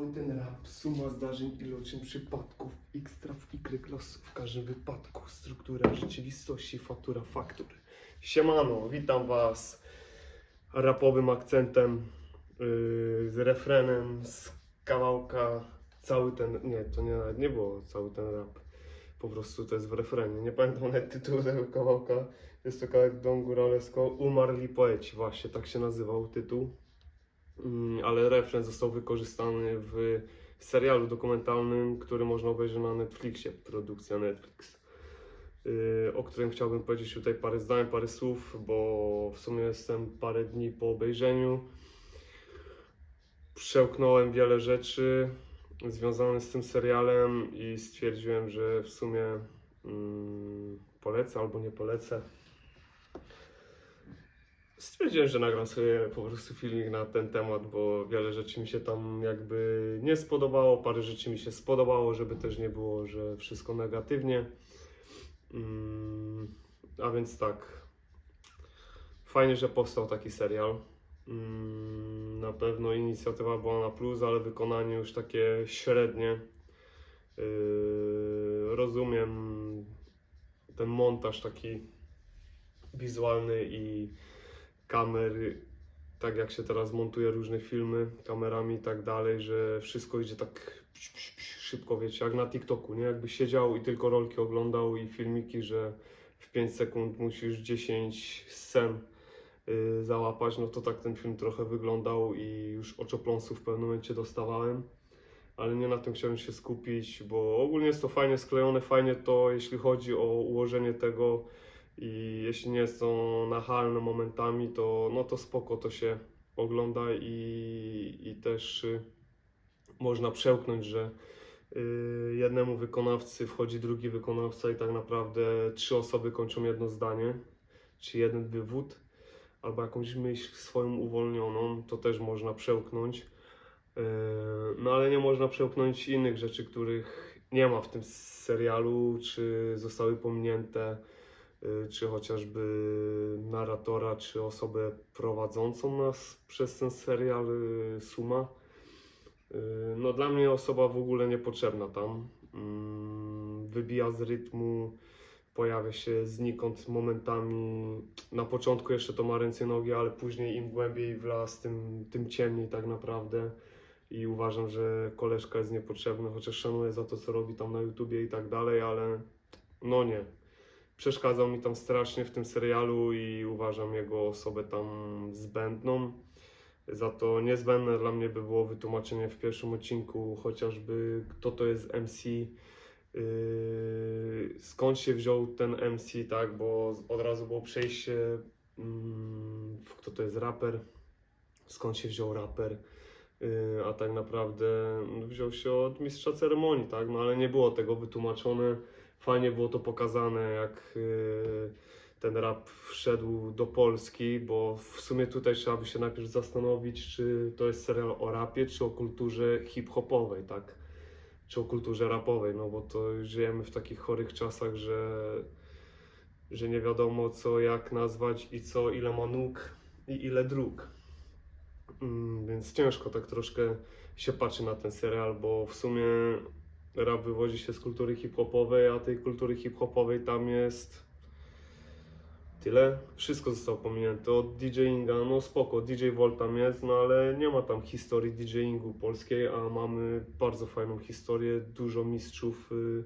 cały ten rap, suma zdarzeń, iloczyn przypadków, x traf, y los w każdym wypadku, struktura rzeczywistości, faktura faktur. Siemano, witam was rapowym akcentem, yy, z refrenem, z kawałka, cały ten, nie, to nie, nie było cały ten rap, po prostu to jest w refrenie, nie pamiętam nawet tytułu tego kawałka, jest to kawałek Don Góralesko, Umarli Poeci, właśnie tak się nazywał tytuł. Mm, ale refren został wykorzystany w serialu dokumentalnym, który można obejrzeć na Netflixie, produkcja Netflix, yy, o którym chciałbym powiedzieć tutaj parę zdań, parę słów, bo w sumie jestem parę dni po obejrzeniu. Przełknąłem wiele rzeczy związanych z tym serialem i stwierdziłem, że w sumie mm, polecę albo nie polecę stwierdziłem, że nagram sobie po prostu filmik na ten temat, bo wiele rzeczy mi się tam jakby nie spodobało, parę rzeczy mi się spodobało, żeby też nie było, że wszystko negatywnie. Mm, a więc tak, fajnie, że powstał taki serial. Mm, na pewno inicjatywa była na plus, ale wykonanie już takie średnie. Yy, rozumiem ten montaż taki wizualny i kamery, tak jak się teraz montuje różne filmy kamerami i tak dalej, że wszystko idzie tak szybko, wiecie, jak na TikToku, nie? Jakby siedział i tylko rolki oglądał i filmiki, że w 5 sekund musisz 10 scen y, załapać, no to tak ten film trochę wyglądał i już oczopląsów w pewnym momencie dostawałem. Ale nie na tym chciałem się skupić, bo ogólnie jest to fajnie sklejone, fajnie to, jeśli chodzi o ułożenie tego, i jeśli nie to nachalne momentami, to, no to spoko to się ogląda i, i też y, można przełknąć, że y, jednemu wykonawcy wchodzi drugi wykonawca i tak naprawdę trzy osoby kończą jedno zdanie, czy jeden wywód, albo jakąś myśl swoją uwolnioną, to też można przełknąć. Y, no ale nie można przełknąć innych rzeczy, których nie ma w tym serialu, czy zostały pominięte czy chociażby narratora, czy osobę prowadzącą nas przez ten serial y, Suma. Y, No dla mnie osoba w ogóle niepotrzebna tam. Mm, Wybija z rytmu, pojawia się znikąd momentami. Na początku jeszcze to ma ręce nogi, ale później im głębiej w las, tym, tym ciemniej tak naprawdę. I uważam, że koleżka jest niepotrzebna, chociaż szanuję za to, co robi tam na YouTubie i tak dalej, ale no nie przeszkadzał mi tam strasznie w tym serialu i uważam jego osobę tam zbędną. Za to niezbędne dla mnie by było wytłumaczenie w pierwszym odcinku chociażby kto to jest MC, yy, skąd się wziął ten MC, tak, bo od razu było przejście w kto to jest raper, skąd się wziął raper, yy, a tak naprawdę no, wziął się od mistrza ceremonii, tak, no ale nie było tego wytłumaczone fajnie było to pokazane, jak y, ten rap wszedł do Polski, bo w sumie tutaj trzeba by się najpierw zastanowić, czy to jest serial o rapie, czy o kulturze hip-hopowej, tak? Czy o kulturze rapowej, no bo to żyjemy w takich chorych czasach, że, że nie wiadomo co, jak nazwać i co, ile ma nóg i ile dróg. Mm, więc ciężko tak troszkę się patrzy na ten serial, bo w sumie rap wywodzi się z kultury hip-hopowej, a tej kultury hip-hopowej tam jest tyle. Wszystko zostało pominięte. Od DJinga, no spoko, DJ Volt tam jest, no ale nie ma tam historii DJingu polskiej, a mamy bardzo fajną historię, dużo mistrzów y, y,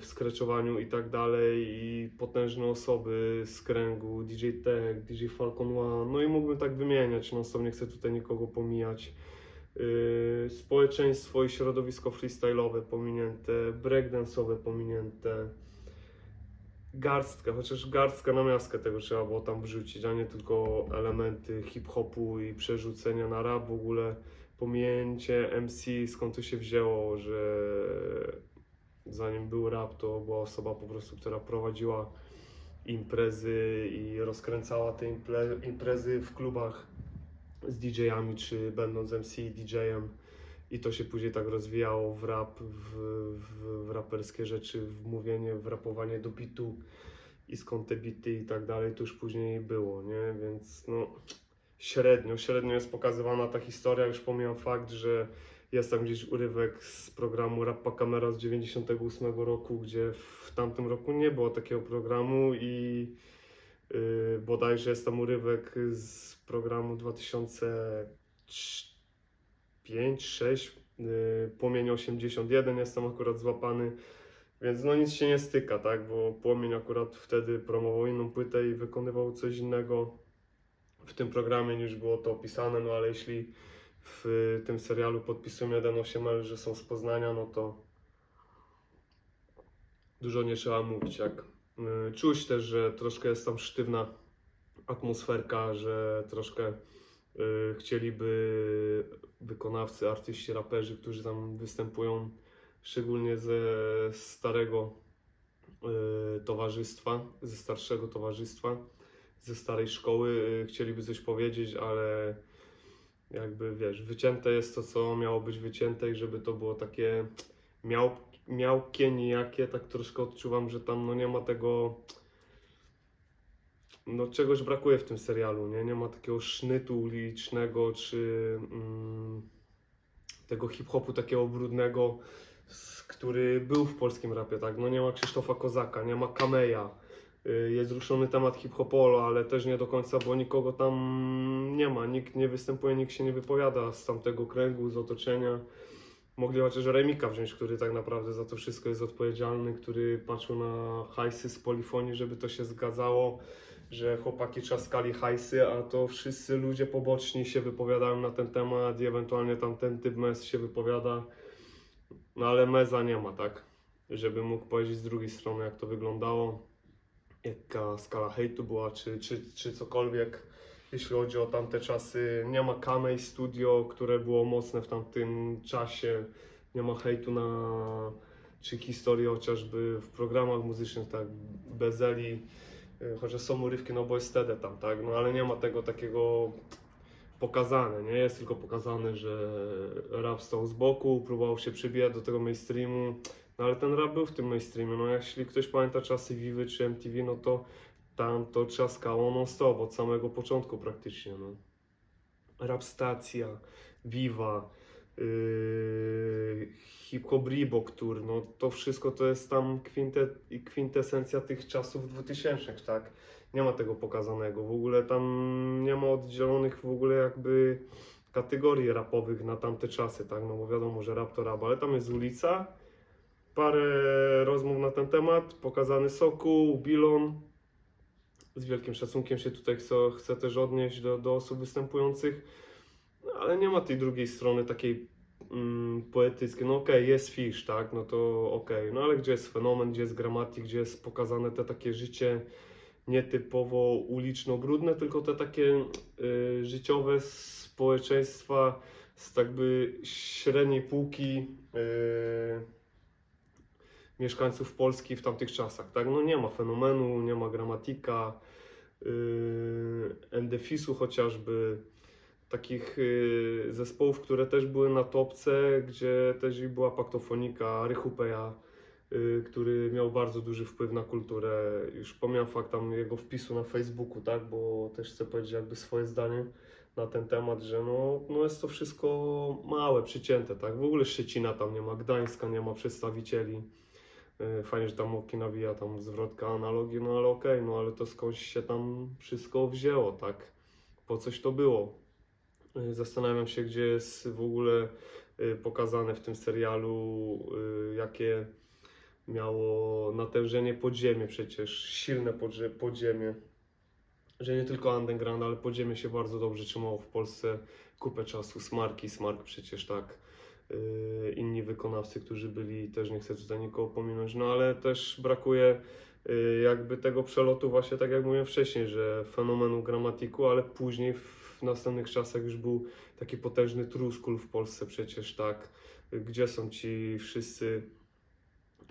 w skreczowaniu i tak dalej i potężne osoby z kręgu, DJ Tech, DJ Falcon One, no i mógłbym tak wymieniać, no sobie nie chcę tutaj nikogo pomijać. Yy, społeczeństwo i środowisko freestyle'owe pominięte, breakdance'owe pominięte, garstka, chociaż garstka na miastkę tego trzeba było tam wrzucić, a nie tylko elementy hip-hopu i przerzucenia na rap, w ogóle. Pominięcie MC, skąd to się wzięło, że zanim był rap, to była osoba po prostu, która prowadziła imprezy i rozkręcała te imprezy w klubach z DJ-ami, czy będąc MC DJ-em i to się później tak rozwijało w rap, w, w, w raperskie rzeczy, w mówienie, w rapowanie do bitu i skąd te bity i tak dalej, to już później było, nie? Więc no, średnio, średnio jest pokazywana ta historia, już pomijam fakt, że jest tam gdzieś urywek z programu Rappa Kamera z 98 roku, gdzie w tamtym roku nie było takiego programu i bodajże jest tam urywek z programu 2005-2006, yy, Płomień 81 jest tam akurat złapany, więc no nic się nie styka, tak, bo Płomień akurat wtedy promował inną płytę i wykonywał coś innego w tym programie niż było to opisane, no ale jeśli w tym serialu podpisują 1.8L, że są z Poznania, no to dużo nie trzeba mówić. Jak y, czuć też, że troszkę jest tam sztywna atmosferka, że troszkę y, chcieliby wykonawcy, artyści, raperzy, którzy tam występują, szczególnie ze starego y, towarzystwa, ze starszego towarzystwa, ze starej szkoły, y, chcieliby coś powiedzieć, ale jakby wiesz, wycięte jest to, co miało być wycięte i żeby to było takie miał, miałkie, nijakie, tak troszkę odczuwam, że tam no nie ma tego no czegoś brakuje w tym serialu, nie? Nie ma takiego sznytu ulicznego, czy mm, tego hip-hopu takiego brudnego, który był w polskim rapie, tak? No nie ma Krzysztofa Kozaka, nie ma Kameja, Y, jest ruszony temat hip-hopolo, ale też nie do końca, bo nikogo tam nie ma, nikt nie występuje, nikt się nie wypowiada z tamtego kręgu, z otoczenia. Mogli chociaż Remika wziąć, który tak naprawdę za to wszystko jest odpowiedzialny, który patrzył na hajsy z polifonii, żeby to się zgadzało, że chłopaki trzaskali hajsy, a to wszyscy ludzie poboczni się wypowiadają na ten temat i ewentualnie tam ten typ Mez się wypowiada. No ale Meza nie ma, tak? Żeby mógł powiedzieć z drugiej strony, jak to wyglądało jaka skala hejtu była, czy, czy, czy cokolwiek, jeśli chodzi o tamte czasy. Nie ma Kamej Studio, które było mocne w tamtym czasie. Nie ma hejtu na czy historii chociażby w programach muzycznych, tak, Bezeli, chociaż są urywki, no bo jest wtedy tam, tak, no ale nie ma tego takiego pokazane, nie? Jest tylko pokazane, że rap stał z boku, próbował się przybijać do tego mainstreamu, no ale ten rap był w tym mainstreamie, no jeśli ktoś pamięta czasy Vivy czy MTV, no to tam to trzaskało non stop, od samego początku praktycznie, no. Rap Stacja, Viva, yy, no to wszystko to jest tam kwinte, kwintesencja tych czasów 2000, tak? Nie ma tego pokazanego, w ogóle tam nie ma oddzielonych w ogóle jakby kategorii rapowych na tamte czasy, tak? No bo wiadomo, że rap to rap, ale tam jest ulica, parę rozmów na ten temat, pokazany Sokół, Bilon. Z wielkim szacunkiem się tutaj chcę, chcę też odnieść do, do osób występujących, no, ale nie ma tej drugiej strony takiej mm, poetyckiej. No okej, jest fisz, tak, no to okej, no ale gdzie jest fenomen, gdzie jest gramatik, gdzie jest pokazane te takie życie nietypowo uliczno-brudne, tylko te takie y, życiowe społeczeństwa z tak by średniej półki y, mieszkańców Polski w tamtych czasach, tak? No nie ma fenomenu, nie ma gramatika, yy, endefisu chociażby, takich yy, zespołów, które też były na topce, gdzie też była paktofonika, Rychupeja, yy, który miał bardzo duży wpływ na kulturę. Już pomijam fakt tam jego wpisu na Facebooku, tak? Bo też chcę powiedzieć jakby swoje zdanie na ten temat, że no, no jest to wszystko małe, przycięte, tak? W ogóle Szczecina tam nie ma, Gdańska nie ma przedstawicieli. E, Fajnie, że tam Oki nawija tam zwrotka analogii, no ale okej, no ale to skądś się tam wszystko wzięło, tak? Po coś to było. E, Zastanawiam się, gdzie jest w ogóle e, pokazane w tym serialu, jakie miało natężenie podziemie przecież, silne podzie- podziemie. Że nie tylko underground, ale podziemie się bardzo dobrze trzymało w Polsce kupę czasu. Smarki, Smark przecież tak inni wykonawcy, którzy byli, też nie chcę tutaj nikogo pominąć, no ale też brakuje yy, jakby tego przelotu właśnie tak jak mówiłem wcześniej, że fenomenu gramatiku, ale później w następnych czasach już był taki potężny truskul w Polsce przecież, tak, gdzie są ci wszyscy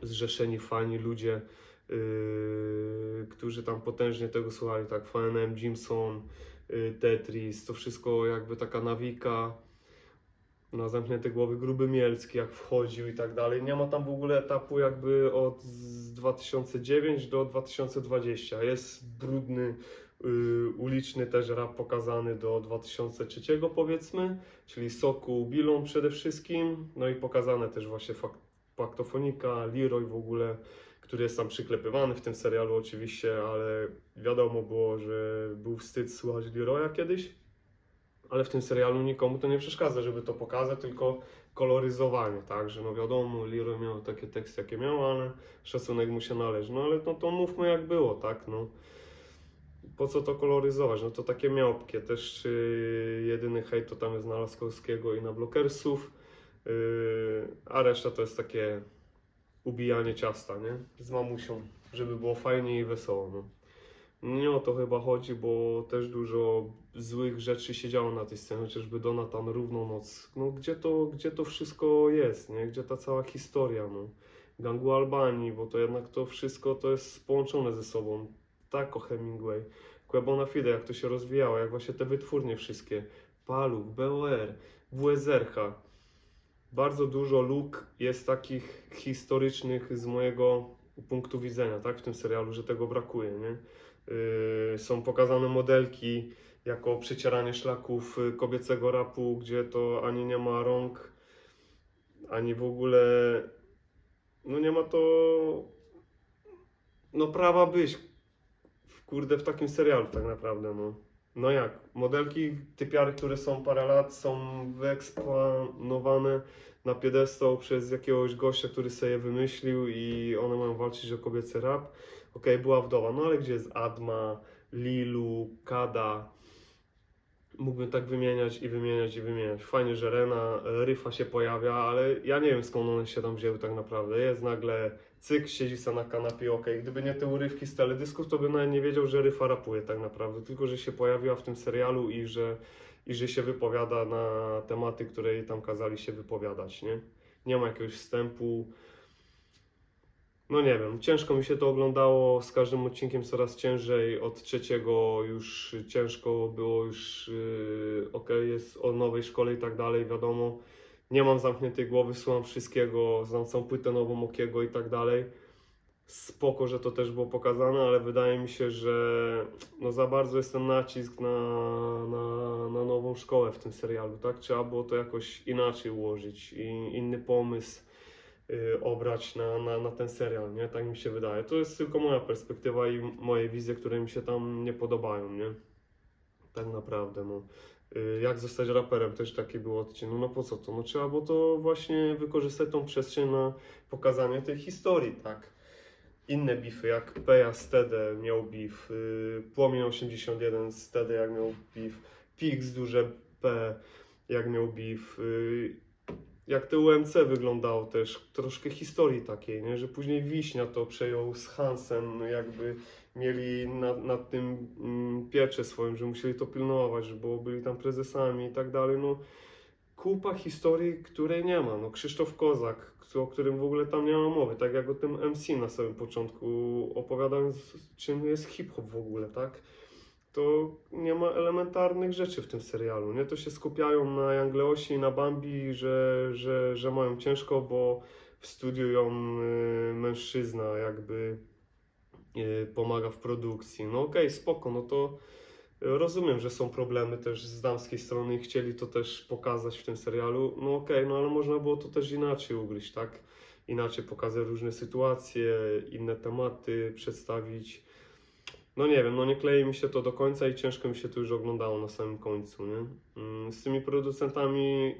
zrzeszeni fani ludzie, yy, którzy tam potężnie tego słuchali, tak, FNM, Jimson, yy, Tetris, to wszystko jakby taka nawika, na zamknięte głowy Gruby Mielski, jak wchodził i tak dalej. Nie ma tam w ogóle etapu jakby od z 2009 do 2020. Jest brudny y, uliczny też rap pokazany do 2003 powiedzmy, czyli Soku, Bilą przede wszystkim, no i pokazane też właśnie fak- Faktofonika, Leroy w ogóle, który jest tam przyklepywany w tym serialu oczywiście, ale wiadomo było, że był wstyd słuchać Leroya kiedyś, ale w tym serialu nikomu to nie przeszkadza, żeby to pokazać, tylko koloryzowanie, tak, że no wiadomo, Leroy miał takie teksty, jakie miał, ale szacunek mu się należy, no ale no to mówmy jak było, tak, no. Po co to koloryzować? No to takie miałpkie, też yy, jedyny hejt to tam jest na Laskowskiego i na Blokersów, yy, a reszta to jest takie ubijanie ciasta, nie, z mamusią, żeby było fajnie i wesoło, no. Nie o to chyba chodzi, bo też dużo złych rzeczy się działo na tej scenie, chociażby Donatan Równą Noc. No gdzie to, gdzie to wszystko jest, nie? Gdzie ta cała historia, no? Gangu Albanii, bo to jednak to wszystko to jest połączone ze sobą. Tak o Hemingway. Quebona Fide, jak to się rozwijało, jak właśnie te wytwórnie wszystkie. Paluch, BOR, WSRH. Bardzo dużo luk jest takich historycznych z mojego punktu widzenia, tak? W tym serialu, że tego brakuje, nie? Yy, są pokazane modelki jako przecieranie szlaków y, kobiecego rapu, gdzie to ani nie ma rąk, ani w ogóle no nie ma to no prawa być kurde w takim serialu tak naprawdę no. No jak? Modelki, typiary, które są parę lat są wyeksponowane na piedestał przez jakiegoś gościa, który sobie je wymyślił i one mają walczyć o kobiecy rap. Okej, była wdowa, no ale gdzie jest Adma, Lilu, Kada? Mógłbym tak wymieniać i wymieniać i wymieniać. Fajnie, że Rena, e, Ryfa się pojawia, ale ja nie wiem skąd one się tam wzięły tak naprawdę. Jest nagle cyk, siedzi sobie na kanapie, okej. Gdyby nie te urywki z teledysków, to bym nawet nie wiedział, że Ryfa rapuje tak naprawdę. Tylko, że się pojawiła w tym serialu i że, i że się wypowiada na tematy, które jej tam kazali się wypowiadać, nie? Nie ma jakiegoś wstępu. No nie wiem, ciężko mi się to oglądało, z każdym odcinkiem coraz ciężej, od trzeciego już ciężko było, już yy, ok, jest o nowej szkole i tak dalej, wiadomo, nie mam zamkniętej głowy, słucham wszystkiego, znam całą płytę nową Okiego i tak dalej. Spoko, że to też było pokazane, ale wydaje mi się, że no za bardzo jest ten nacisk na, na, na nową szkołę w tym serialu, tak? Trzeba było to jakoś inaczej ułożyć i inny pomysł obrać na, na, na ten serial, nie? Tak mi się wydaje. To jest tylko moja perspektywa i moje wizje, które mi się tam nie podobają, nie? Tak naprawdę, no. Y, Jak zostać raperem, też taki był odcinek. No, no po co to? No trzeba było to właśnie wykorzystać tą przestrzeń na pokazanie tej historii, tak? Inne bify, jak Peja Stede miał bif, y, Płomień 81 Stede jak miał bif, Pix duże P jak miał bif, y, jak te UMC wyglądało też, troszkę historii takiej, nie? że później Wiśnia to przejął z Hansem, jakby mieli nad, nad tym mm, pieczę swoją, że musieli to pilnować, bo byli tam prezesami i tak dalej, no kupa historii, której nie ma, no Krzysztof Kozak, o którym w ogóle tam nie ma mowy, tak jak o tym MC na samym początku, opowiadając czym jest hip-hop w ogóle, tak? To nie ma elementarnych rzeczy w tym serialu. Nie? To się skupiają na Jangleosi i na Bambi, że, że, że mają ciężko, bo w studiu ją y, mężczyzna jakby y, pomaga w produkcji. No okej, spoko, no to rozumiem, że są problemy też z damskiej strony i chcieli to też pokazać w tym serialu. No okej, no ale można było to też inaczej ugryźć, tak? Inaczej pokazać różne sytuacje, inne tematy przedstawić no nie wiem, no nie klei mi się to do końca i ciężko mi się to już oglądało na samym końcu, nie? Mm, Z tymi producentami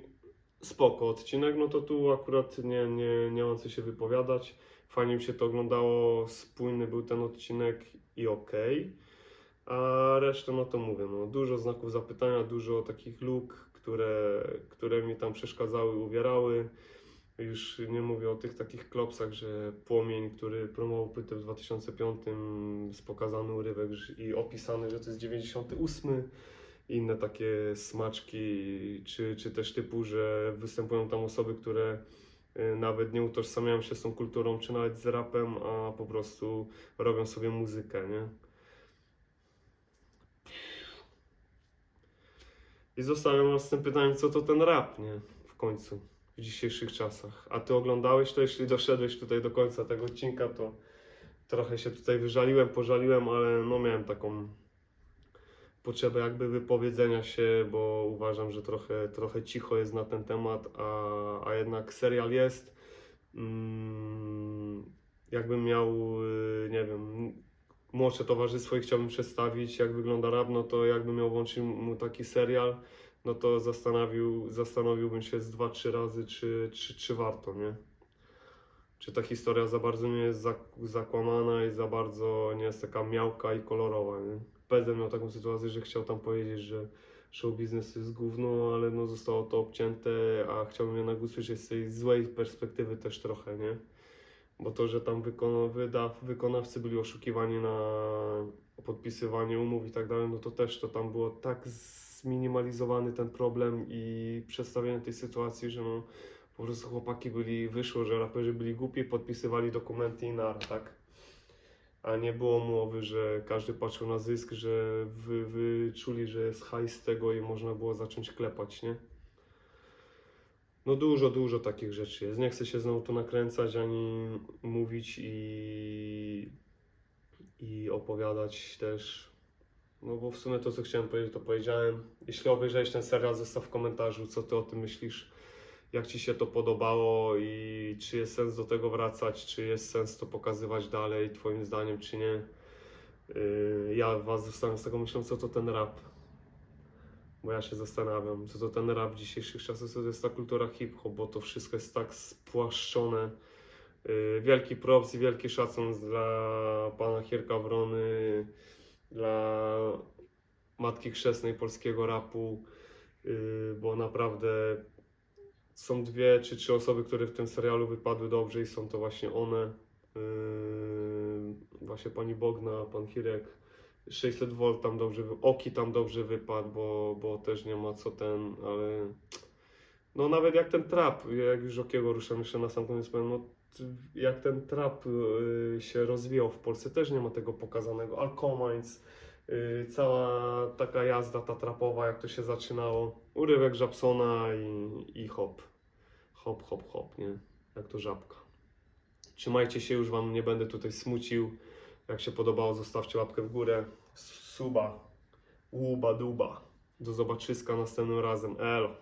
spoko odcinek, no to tu akurat nie, nie, nie mam co się wypowiadać. Fajnie mi się to oglądało, spójny był ten odcinek i okej. A resztę, no to mówię, no dużo znaków zapytania, dużo takich luk, które, które mi tam przeszkadzały, uwierały. Już nie mówię o tych takich klopsach, że Płomień, który promował płytę w 2005, jest pokazany urywek i opisany, że to jest 98. Inne takie smaczki, czy, czy też typu, że występują tam osoby, które y, nawet nie utożsamiają się z tą kulturą, czy nawet z rapem, a po prostu robią sobie muzykę, nie? I zostawiam was z tym pytaniem, co to ten rap, nie? W końcu w dzisiejszych czasach. A ty oglądałeś to, jeśli doszedłeś tutaj do końca tego odcinka, to trochę się tutaj wyżaliłem, pożaliłem, ale no miałem taką potrzebę jakby wypowiedzenia się, bo uważam, że trochę, trochę cicho jest na ten temat, a, a jednak serial jest. Mm, jakbym miał, y, nie wiem, młodsze towarzystwo i chciałbym przedstawić, jak wygląda rap, no to jakbym miał włączyć mu taki serial, no to zastanowił, zastanowiłbym się z dwa, trzy razy, czy, czy, czy warto, nie? Czy ta historia za bardzo nie jest zak- zakłamana i za bardzo nie jest taka miałka i kolorowa, nie? Bezem miał taką sytuację, że chciał tam powiedzieć, że show biznes jest gówno, ale no zostało to obcięte, a chciałbym jednak usłyszeć z tej złej perspektywy też trochę, nie? Bo to, że tam wykona, wyda, wykonawcy byli oszukiwani na podpisywanie umów i tak dalej, no to też to tam było tak zminimalizowany ten problem i przedstawienie tej sytuacji, że no po prostu chłopaki byli, wyszło, że raperzy byli głupi, podpisywali dokumenty i nara, tak? A nie było mowy, że każdy patrzył na zysk, że wy, wyczuli, że jest hajs z tego i można było zacząć klepać, nie? No dużo, dużo takich rzeczy jest. Nie chcę się znowu tu nakręcać, ani mówić i, i opowiadać też. No bo w sumie to, co chciałem powiedzieć, to powiedziałem. Jeśli obejrzałeś ten serial, zostaw w komentarzu, co ty o tym myślisz, jak ci się to podobało i czy jest sens do tego wracać, czy jest sens to pokazywać dalej, twoim zdaniem, czy nie. Yy, Ja was zostawiam z tego myślą, co to ten rap. Bo ja się zastanawiam, co to ten rap dzisiejszych czasach, co to jest ta kultura hip-hop, bo to wszystko jest tak spłaszczone. Yy, Wielki props i wielki szacun dla pana Hierka Wrony, dla matki chrzestnej polskiego rapu, yy, bo naprawdę są dwie czy trzy osoby, które w tym serialu wypadły dobrze i są to właśnie one. Yy, właśnie pani Bogna, pan Hirek. 600 V tam dobrze, Oki tam dobrze wypadł, bo, bo też nie ma co ten, ale no nawet jak ten trap, jak już Okiego ruszam jeszcze na sam koniec powiem, no jak ten trap yy, się rozwijał w Polsce, też nie ma tego pokazanego. Alkomines, yy, cała taka jazda ta trapowa, jak to się zaczynało. Urywek Żabsona i, i hop. Hop, hop, hop, nie? Jak to żabka. Trzymajcie się, już Wam nie będę tutaj smucił. Jak się podobało, zostawcie łapkę w górę. Suba, łuba, duba. Do zobaczyska następnym razem. Elo.